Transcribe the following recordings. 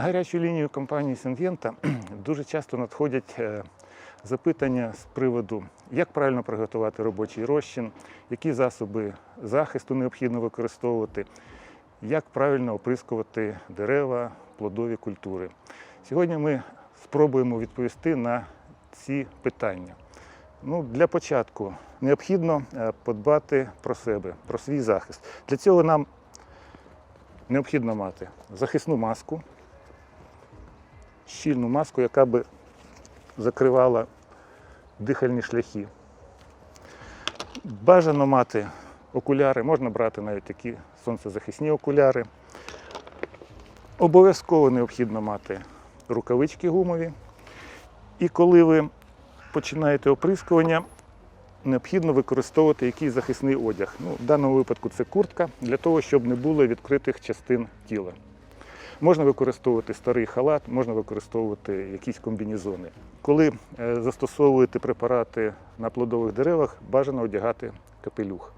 гарячу лінію компанії Сингента дуже часто надходять е, запитання з приводу, як правильно приготувати робочий розчин, які засоби захисту необхідно використовувати, як правильно оприскувати дерева, плодові культури. Сьогодні ми спробуємо відповісти на ці питання. Ну, для початку необхідно е, подбати про себе, про свій захист. Для цього нам необхідно мати захисну маску, щільну маску, яка би закривала дихальні шляхи. Бажано мати окуляри, можна брати навіть такі сонцезахисні окуляри. Обов'язково необхідно мати рукавички гумові. І коли ви починаєте оприскування, необхідно використовувати якийсь захисний одяг. Ну, в даному випадку це куртка, для того, щоб не було відкритих частин тіла. Можна використовувати старий халат, можна використовувати якісь комбінезони. Коли е, застосовуєте препарати на плодових деревах, бажано одягати капелюх.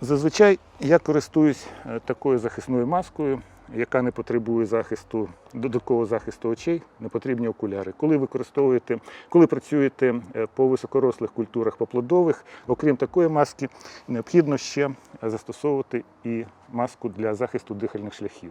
Зазвичай я користуюсь е, такою захисною маскою, яка не потребує захисту, додаткового захисту очей, не потрібні окуляри. Коли використовуєте, коли працюєте е, по високорослих культурах, по плодових, окрім такої маски, необхідно ще застосовувати і маску для захисту дихальних шляхів.